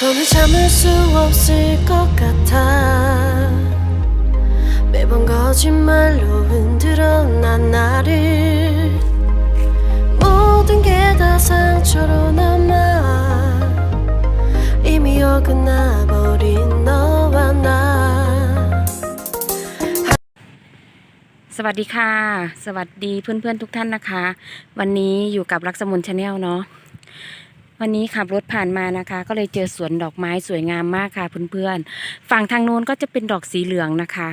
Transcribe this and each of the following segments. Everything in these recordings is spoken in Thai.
돈을 참을 수 없을 것 같아 매번 거짓말로 흔들어 난 나를 모든 게 다 상처로 남아 이미 어긋나 버린 너와 나 สวัสดีค่ะ สวัสดีเพื่อนๆทุกท่านนะคะ วันนี้อยู่กับรักสมุนชาแนลเนาะ วันนี้ขับรถผ่านมานะคะ ก็เลยเจอสวนดอกไม้สวยงามมากค่ะเพื่อนๆ ฝั่งทางโน้นก็จะเป็นดอกสีเหลืองนะคะ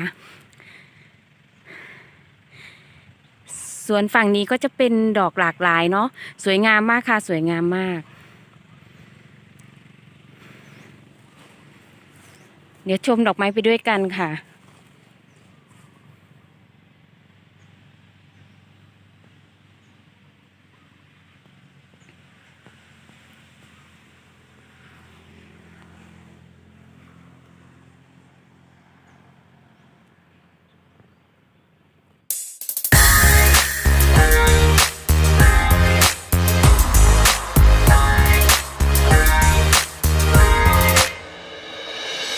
สวนฝั่งนี้ก็จะเป็นดอกหลากหลายเนาะสวยงามมากค่ะ สวยงามมาก เดี๋ยวชมดอกไม้ไปด้วยกันค่ะ